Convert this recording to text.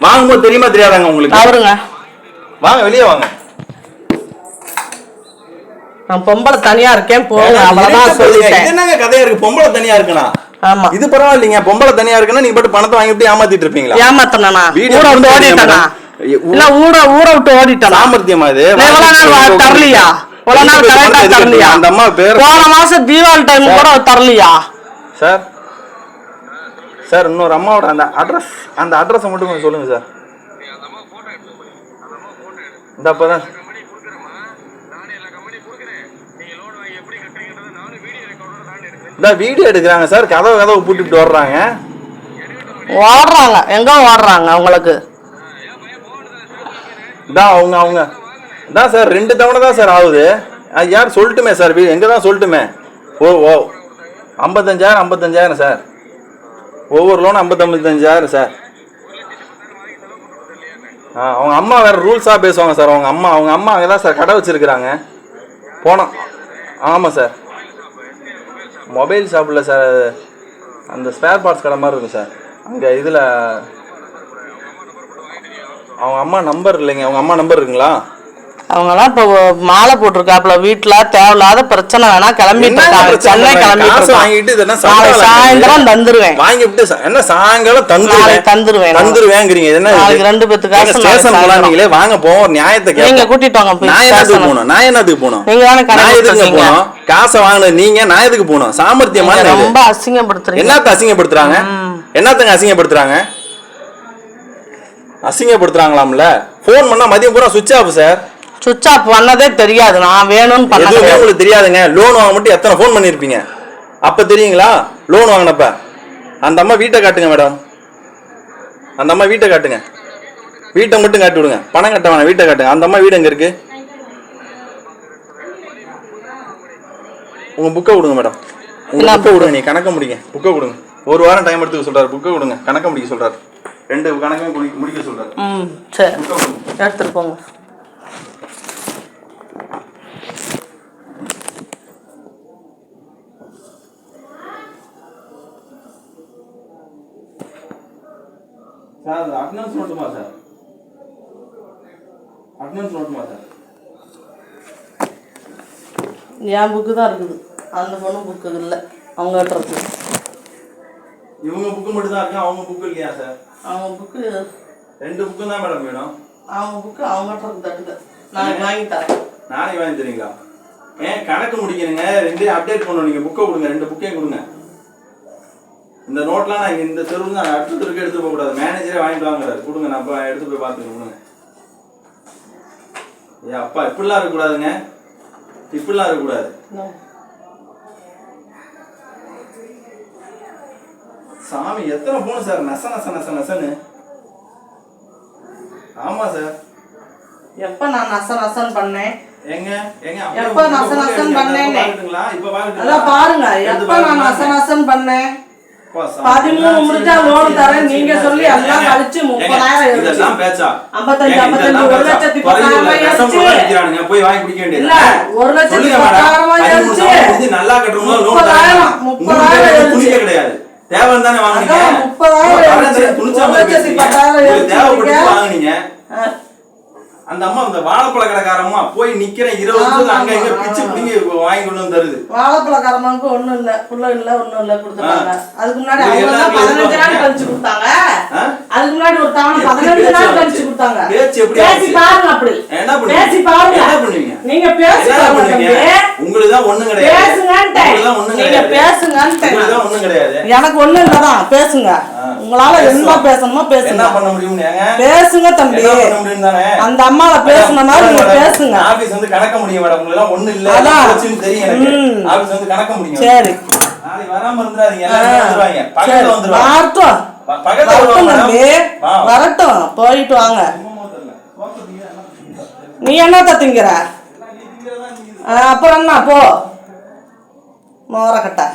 வாங்கும்போது தெரியுமா தெரியாதாங்க உங்களுக்கு? அவருங்க வாங்க வெளியே வாங்க. நான் பொம்பளை தனியா இருக்கேன் போங்க அவ்வளவுதான். சொல்லிட்டேன். என்னங்க கதையா இருக்கு? பொம்பளை தனியா இருக்குனா ஆமா. இது பரவாயில்லைங்க. பொம்பளை தனியா இருக்குன்னா நீங்க பாட்டு பணத்தை வாங்கிட்டு ஏமாத்திட்டு இருப்பீங்களா? ஏமாத்தனா வீடு ஊரை விட்டு எப்படி ஓடிட்டனா? இல்ல ஊரை ஊரை விட்டு ஓடிட்டனா? சாமர்த்தியமா இது? தரலையா? இவ்வளவு நாள் கரெக்டா தரலையா? அந்த அம்மா பேர் போன மாசம் தீபாவளி டைம் கூட தரலையா? சார். சார் இன்னொரு அம்மாவோட அந்த அட்ரஸ் அந்த அட்ரஸை மட்டும் கொஞ்சம் சொல்லுங்க சார். இந்த அப்பதான் இந்த வீடியோ எடுக்கிறாங்க சார். கதவு கதவு பூட்டிட்டு வர்றாங்க ஓடுறாங்க. எங்க ஓடுறாங்க உங்களுக்கு இதான் அவங்க அவங்க. இதான் சார் ரெண்டு தவணை தான் சார் ஆகுது. அது யார் சொல்லட்டுமே சார் வீ எங்கே தான் சொல்லட்டுமே? ஓ ஓ. ஐம்பத்தஞ்சாயிரம் ஐம்பத்தஞ்சாயிரம் சார். ஒவ்வொரு லோனும் ஐம்பத்தம்பத்தஞ்சாயிரம் சார் ஆ அவங்க அம்மா வேறு ரூல்ஸாக பேசுவாங்க சார் அவங்க அம்மா அவங்க அம்மா அங்கே தான் சார் கடை வச்சுருக்குறாங்க. போனோம் ஆமாம் சார் மொபைல் ஷாப்பில் சார் அந்த ஸ்பேர் பார்ட்ஸ் கடை மாதிரி இருக்கும் சார் அங்கே இதில் அவங்க அம்மா நம்பர் இல்லைங்க. அவங்க அம்மா நம்பர் இருக்குங்களா? அவங்கலாம் இப்ப மாலை போட்டிருக்காப்புல வீட்டுல தேவையில்லாத பிரச்சனை வேணா கிளம்பிட்டு இருக்காங்க? சென்னை கிளம்பிட்டு. வாங்கிட்டு சாயந்தரம் தந்துருவேன். வாங்கி என்ன சாயங்காலம் தந்துருவேன்? தந்துருவேன். தந்துருவேங்கிறீங்க. என்ன ரெண்டு பேத்துக்கு காசு ஸ்டேஷன். போலாங்களே வாங்க போவோம். நியாயத்தை நீங்க கூட்டிட்டு வாங்க நான் station. போகணும்? நான் என்னத்துக்கு போகணும்? நீங்க தானே நான் எதுக்கு காசை வாங்கினது நீங்க நான் எதுக்கு போகணும்? சாமர்த்தியமான. ரொம்ப அசிங்கப்படுத்துறீங்க. என்னத்த அசிங்கப்படுத்துறாங்க? என்னத்தங்க அசிங்கப்படுத்துறாங்க? அசிங்கப்படுத்துறாங்களாம்ல? ஃபோன் பண்ணா மதியம் பூரா சுவிட்ச் ஆஃப் சார் சுவிட்ச் ஆஃப் பண்ணதே தெரியாது. நான் வேணும்னு பண்ண எதுவுமே கிடையாது. உங்களுக்கு தெரியாதுங்க. லோன் வாங்க மட்டும் எத்தனை ஃபோன் பண்ணியிருப்பீங்க அப்ப தெரியுங்களா? லோன் வாங்கினப்ப. அந்த அம்மா வீட்டை காட்டுங்க மேடம். அந்த அம்மா வீட்டை காட்டுங்க. வீட்டை மட்டும் காட்டி விடுங்க. பணம் கட்ட வேணாம். வீட்டை காட்டுங்க. அந்த அம்மா வீடு எங்க இருக்கு? உங்க புக்கை விடுங்க மேடம். உங்க என்ன புக்கை விடுங்க. நீ கணக்க முடிங்க. புக்கை கொடுங்க ஒரு வாரம் டைம் எடுத்துக்க சொல்றாரு. புக்கை கொடுங்க கணக்க முடிக்க சொல்றாரு. ரெண்டு கணக்கையும் முடிக்க சொல்றாரு. ம் சரி. எடுத்துட்டு போங்க. சார் அட்டனன்ஸ் நோட்டுமா சார்? அட்டனன்ஸ் நோட்டுமா சார்? என் புக்கு தான் இருக்குது. அந்த பொண்ணு புக்கு இல்லை. அவங்க இருக்கு. இவங்க புக்கு மட்டும் தான் இருக்கு? அவங்க புக்கு இல்லையா சார்? அவங்க புக்கு ரெண்டு புக்கு தான் மேடம் வேணும். அவங்க புக்கு அவங்க இருக்கு. தட்டுக்க நான் வாங்கி தரேன். நாளைக்கு வாங்கி தரீங்களா? ஏன் கணக்கு முடிக்கணுங்க? ரெண்டையும் அப்டேட் பண்ணணும். நீங்க புக்கை கொடுங்க. ரெண்டு புக்கையும் கொடுங்க. இந்த நோட்லாம் நான் இந்த தெருவுல நான் அடுத்த தெருக்கு எடுத்து போக கூடாது. மேனேஜரே வாங்கிட்டு வாங்குறாரு. கொடுங்க நான் போய் எடுத்து போய் பார்த்துட்டு கொடுங்க. ஏ அப்பா இப்படிலாம் இருக்கக்கூடாதுங்க. இப்படிலாம் இருக்கக்கூடாது. சாமி எத்தனை போன் சார் நச நச நச நசன்னு. ஆமா சார் எப்ப நான் நச நசன் பண்ணேன்? எங்க? எங்க? எப்ப நச நசன்? பாக்கட்டுங்களா? இப்ப பாருங்க எப்ப நான் நச. நசன் பண்ணேன்? அப்பா, பதிமூணு சரி, தரேன், நீங்க சொல்லி எல்லாம் கழிச்சு முப்பதாயிரம் பேச்சா? ஐம்பத்தஞ்சு, ஐம்பத்தஞ்சு, ஒரு? லட்சத்தி பத்தாயிரம் போய் வாங்கி குடிக்க வேண்டியது. இல்ல, ஒரு லட்சத்தி பத்தாயிரம் நல்லா loan முப்பதாயிரம். முப்பதாயிரம் கிடையாது. தேவைன்னு தானே வாங்குனீங்க அதான், முப்பதாயிரம் உங்க தரம் ஆயிடுச்சு. சரி, துணிச்சா ஒரு மாதிரி லட்சத்தி பேசுறீங்க. பத்தாயிரம் உங்களுக்கு ஆயிடுச்சு. தேவைப்பட்டு நீங்க? வாங்குனீங்க ஆ, அந்த அம்மா அந்த வாழைப்பழ கடைக்காரம்மா போய் நிக்கிறேன் இருபது அங்க இங்க பிச்சு. பிடிங்கி வாங்கி கொண்டு வந்து தருது வாழைப்பழக்காரமாவுக்கு ஒண்ணும் இல்ல புள்ள இல்ல ஒண்ணும் இல்ல கொடுத்துட்டாங்க அதுக்கு முன்னாடி பதினஞ்சு நாள். கழிச்சு கொடுத்தாங்க? அதுக்கு முன்னாடி ஒரு தவணை பதினஞ்சு நாள்? கழிச்சு கொடுத்தாங்க பேச்சு எப்படி பேசி? பாருங்க அப்படி என்ன? பேசி பாருங்க என்ன பண்ணுவீங்க? நீங்க பேசி பாருங்க. உங்களுக்கு தான் ஒண்ணும் கிடையாது ஒண்ணும் நீங்க கிடையாது எனக்கு ஒண்ணும் இல்லதான் பேசுங்க. உங்களால என்ன. பேசணுமோ என்ன பேசுங்க. பண்ண முடியும் ஏங்க? பேசுங்க தம்பி. அந்த அம்மாவை பேசணும்னா நீங்க பேசுங்க. ஆபீஸ் வந்து கணக்க முடியும் மேடம். உங்களுக்கு ஒண்ணு இல்ல. அதான். தெரியும் எனக்கு. ஆபீஸ் வந்து கணக்க முடியும். சரி. நாளைக்கு வராம இருந்துறாதீங்க ஆ. எல்லாரும் வந்துருவாங்க. பக்கத்துல வந்துருவாங்க. வரட்டும். போயிட்டு வாங்க? நீ என்னத்த திங்கிற? அப்புறம் என்ன? போ. மோரக்கட்டை.